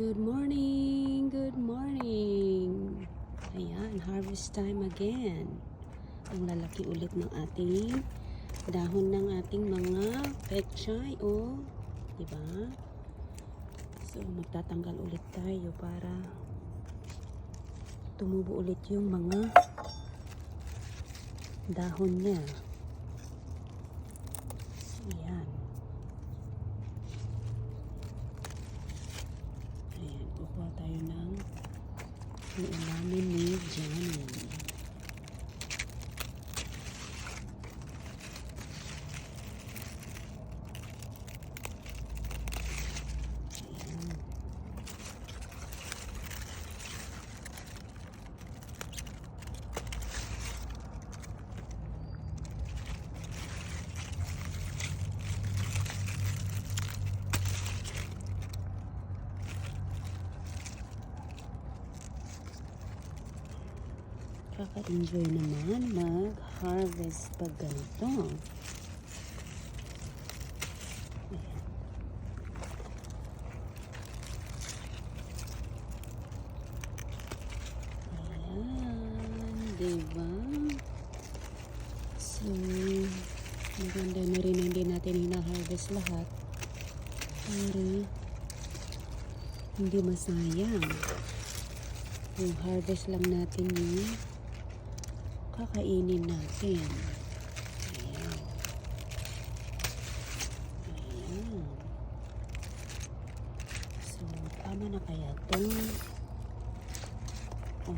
Good morning! Good morning! Ayan, harvest time again. Ang lalaki ulit ng ating dahon ng ating mga pechay, oh. Diba? So, magtatanggal ulit tayo para tumubo ulit yung mga dahon niya. Ayan. Ayan, kukuha tayo ng uulamin ni Johnny. Ayan. Kaka-enjoy naman mag-harvest pag ganito. Diba? So, maganda na rin hindi natin hina-harvest lahat para hindi masayang yung harvest lang natin yung kakainin natin. Ayan. Ayan. So, tama na kaya to or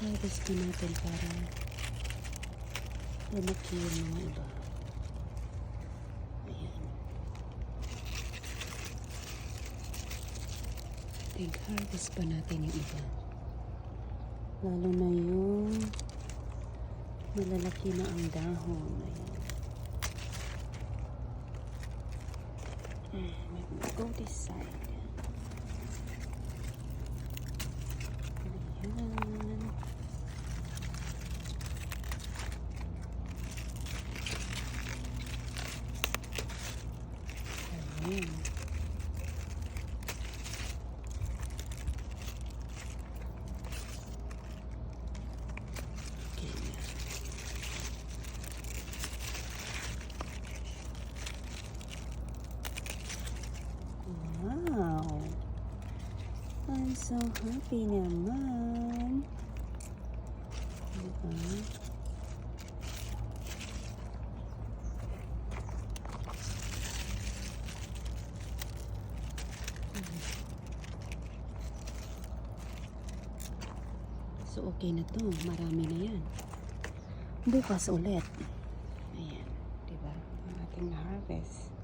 harvest ko natin para lumaki yung mga iba. Ayan. think harvest pa natin yung iba. Lalo na yung malalaki na ang dahon. Ayan. Let me go this side. Ayan. Ayan. So happy naman. Diba? So, okay na to. Marami na yan. Bukas ulit. Ayan. Diba? Ang ating harvest.